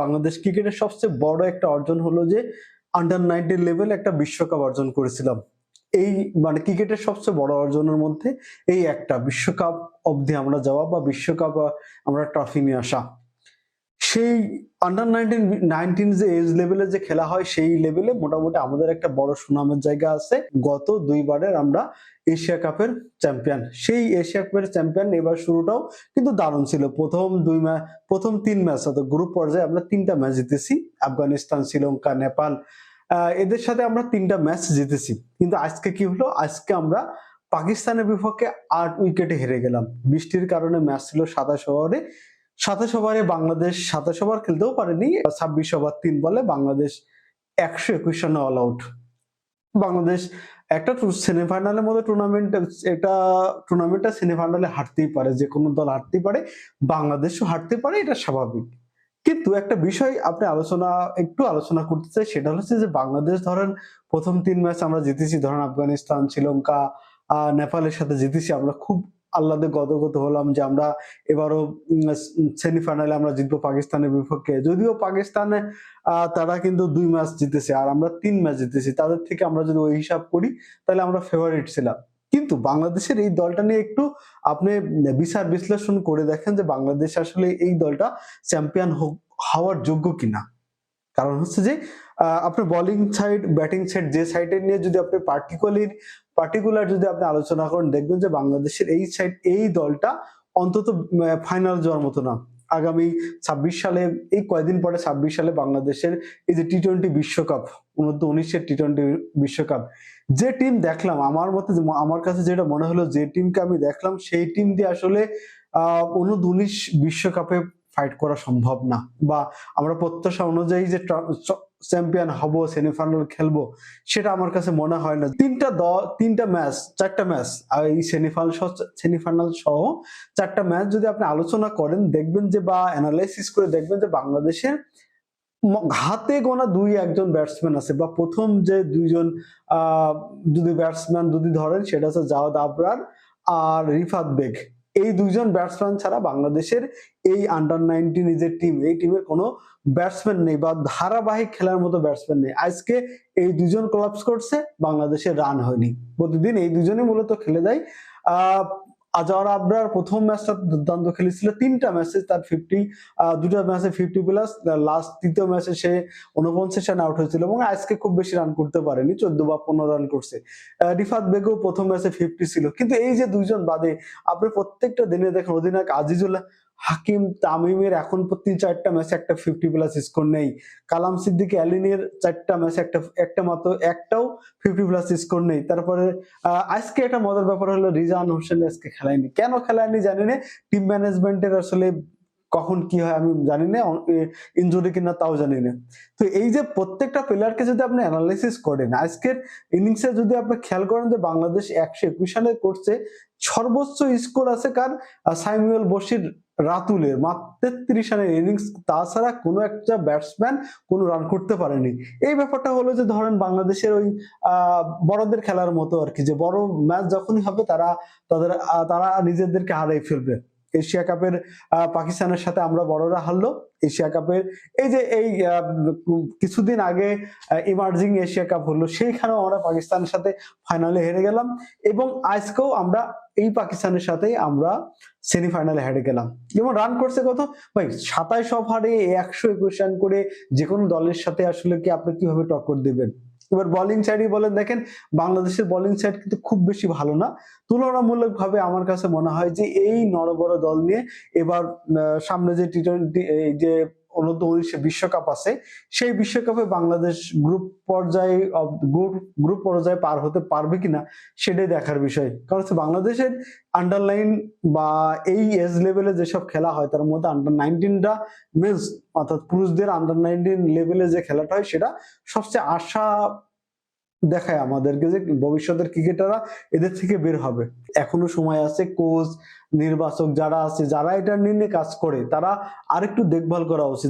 বাংলাদেশ ক্রিকেটের সবচেয়ে বড় একটা অর্জন হলো যে আন্ডার নাইনটিন লেভেল একটা বিশ্বকাপ অর্জন করেছিলাম। এই মানে ক্রিকেটের সবচেয়ে বড় অর্জনের মধ্যে এই একটা বিশ্বকাপ অবধি আমরা যাওয়া বা বিশ্বকাপ আমরা ট্রফি নিয়ে আসা। সেই আন্ডার নাইনটিন নাইনটিন যে এজ লেভেলে যে খেলা হয়, সেই লেভেলে মোটামুটি আমাদের একটা বড় সুনামের জায়গা আছে। গত দুইবারের আমরা এশিয়া কাপের চ্যাম্পিয়ন সেই এশিয়া কাপের চ্যাম্পিয়ন এবার শুরুটাও কিন্তু দারুণ ছিল। প্রথম দুই ম্যাচ প্রথম তিন ম্যাচ অর্থাৎ গ্রুপ পর্যায়ে আমরা তিনটা ম্যাচ জিতেছি। আফগানিস্তান, শ্রীলঙ্কা, নেপাল এদের সাথে আমরা তিনটা ম্যাচ জিতেছি। কিন্তু আজকে কি হলো? আজকে আমরা পাকিস্তানের বিপক্ষে আট উইকেটে হেরে গেলাম। বৃষ্টির কারণে ম্যাচ ছিল সাতাশ ওভারে সাতাশ ওভারে বাংলাদেশ সাতাশ ওভার খেলতেও পারেনি, ছাব্বিশ ওভার তিন বলে বাংলাদেশ একশো একুশ রানে অল আউট বাংলাদেশ একটা সেমিফাইনালের মতো টুর্নামেন্ট এটা টুর্নামেন্টটা সেমিফাইনালে হারতেই পারে, যে কোনো দল হারতেই পারে, বাংলাদেশও হারতে পারে, এটা স্বাভাবিক। কিন্তু একটা বিষয় আপনি আলোচনা, একটু আলোচনা করতে চাই, সেটা হচ্ছে যে বাংলাদেশ ধরেন প্রথম তিন ম্যাচ আমরা জিতেছি, ধরেন আফগানিস্তান, শ্রীলঙ্কা নেপালের সাথে জিতেছি, আমরা খুব আহ্লাদে গদগদ হলাম যে আমরা এবারও সেমিফাইনালে আমরা জিতবো পাকিস্তানের বিপক্ষে। যদিও পাকিস্তানে তারা কিন্তু দুই ম্যাচ জিতেছে আর আমরা তিন ম্যাচ জিতেছি। তাদের থেকে আমরা যদি ওই হিসাব করি, তাহলে আমরা ফেভারিট ছিলাম। কিন্তু বাংলাদেশের এই দলটা নিয়ে একটু আপনি বিচার বিশ্লেষণ করে দেখেন যে বাংলাদেশ আসলে এই দলটা চ্যাম্পিয়ন হওয়ার যোগ্য কিনা। কারণ হচ্ছে যে আপনার বোলিং সাইড ব্যাটিং সাইড যে সাইডে নিয়ে যদি আপনি পার্টিকুলার পার্টিকুলার যদি আপনি আলোচনা করেন, দেখবেন যে বাংলাদেশের এই সাইড এই দলটা অন্তত ফাইনাল যাওয়ার মতো না। আগামী ছাব্বিশ সালে, এই কয়দিন পরে ছাব্বিশ সালে বাংলাদেশের এই যে টি টোয়েন্টি বিশ্বকাপ উনত্ব উনিশের টি টোয়েন্টি বিশ্বকাপ, যে টিম দেখলাম, আমার মতে আমার কাছে যেটা মনে হলো, যে টিমকে আমি দেখলাম, সেই টিম দিয়ে আসলে, আহ উনদ উনিশ বিশ্বকাপে ফাইট করা সম্ভব না। বা আমরা প্রত্যাশা অনুযায়ী যে চ্যাম্পিয়ন হব সেমিফাইনাল খেলব, সেটা আমার কাছে মনে হয় না। তিনটা দ, তিনটা ম্যাচ চারটা ম্যাচ আর এই সেমিফাইনাল সহ সেমিফাইনাল সহ চারটা ম্যাচ যদি আপনি আলোচনা করেন, দেখবেন যে বা অ্যানালাইসিস করে দেখবেন যে বাংলাদেশের হাতে গোনা দুই একজন ব্যাটসম্যান আছে বা প্রথম যে দুইজন, আহ, যদি ব্যাটসম্যান যদি ধরেন, সেটা হচ্ছে জাওয়াদ আবরার আর রিফাত বেগ। এই দুইজন ব্যাটসম্যান ছাড়া বাংলাদেশের এই আন্ডার নাইনটিন যে টিম এই টিমের কোনো ব্যাটসম্যান নেই বা ধারাবাহিক খেলার মতো ব্যাটসম্যান নেই। আজকে এই দুজন ক্লাবস করছে, বাংলাদেশের রান হয়নি। প্রতিদিন এই দুজনে মূলত খেলে দেয়। আহ আজহার আবরার প্রথম ম্যাচটা দুর্দান্ত খেলেছিল, তিনটা ম্যাচে তার ফিফটি দুটো ম্যাচে ফিফটি প্লাস লাস্ট তৃতীয় ম্যাচে সে উনপঞ্চাশ রান আউট হয়েছিল এবং আজকে খুব বেশি রান করতে পারেনি, চোদ্দ বা পনেরো রান করছে। রিফাত বেগও প্রথম ম্যাচে ফিফটি ছিল। কিন্তু এই যে দুইজন বাদে, আপনি প্রত্যেকটা দিনে দেখেন অধিনায়ক আজিজুল হাকিম তামিমের এখন প্রতি চারটা ম্যাচে একটা ফিফটি প্লাস স্কোর নেই। কালাম সিদ্দিকী, অ্যালিনের চারটা ম্যাচে একটা একটা মাত্র, একটাও ফিফটি প্লাস স্কোর নেই। তারপরে আজকে একটা মজার ব্যাপার হলো, রিজান হোসেন আজকে খেলায়নি। কেন খেলায়নি জানি না। টিম ম্যানেজমেন্টের আসলে কখন কি হয় আমি জানি না। ইনজুরি কিনা তাও জানি না। তো এই যে প্রত্যেকটা প্লেয়ারকে যদি আপনি অ্যানালাইসিস করেন, আজকের ইনিংসে যদি আপনি খেয়াল করেন যে বাংলাদেশ একশো একুশ রানে করছে, সর্বোচ্চ স্কোর আছে কার? সাইমুয়েল বশির রাতুলের মাত্র তেত্রিশ রানের ইনিংস তাছাড়া কোনো একটা ব্যাটসম্যান কোনো রান করতে পারেনি। এই ব্যাপারটা হলো যে ধরেন বাংলাদেশের ওই বড়দের খেলার মতো আর কি, যে বড় ম্যাচ যখনই হবে তারা, তাদের তারা নিজেদেরকে হারাই ফেলবে। এশিয়া কাপের পাকিস্তানের সাথে আমরা বড়রা হারলো। এশিয়া কাপের, এই যে এই কিছুদিন আগে ইমার্জিং এশিয়া কাপ হলো, সেইখানেও আমরা পাকিস্তানের সাথে ফাইনালে হেরে গেলাম এবং আজকেও আমরা এই পাকিস্তানের সাথেই আমরা সেমিফাইনালে হেরে গেলাম। যেমন রান করছে কত? ভাই, সাতাইশ ওভারে একশো একুশ রান করে যে কোনো দলের সাথে আসলে কি আপনি কীভাবে টক্কর দেবেন? এবার বোলিং সাইডই বলেন, দেখেন বাংলাদেশের বোলিং সাইড কিন্তু খুব বেশি ভালো না। তুলনামূলকভাবে আমার কাছে মনে হয় যে এই নরবড় দল নিয়ে এবার সামনে যে টি টোয়েন্টি এই যে অনূর্ধ্ব উনিশে বিশ্বকাপ আছে। সেই বিশ্বকাপে বাংলাদেশ গ্রুপ পর্যায়ে গ্রুপ গ্রুপ পর্যায়ে পার হতে পারবে কিনা সেটাই দেখার বিষয়। কারণ হচ্ছে বাংলাদেশের আন্ডারলাইন বা এই এজ লেভেলে যেসব খেলা হয়, তার মধ্যে আন্ডার নাইনটিনটা মেন্স অর্থাৎ পুরুষদের আন্ডার নাইনটিন লেভেলে যে খেলাটা হয়, সেটা সবচেয়ে আশা দেখায় আমাদেরকে যে ভবিষ্যতের ক্রিকেটাররা এদের থেকে বের হবে। এখনও সময় আছে কোচ নির্বাচক যারা আছে, যারা এটা নিয়ে কাজ করে, তারা আরেকটু দেখভাল করা উচিত।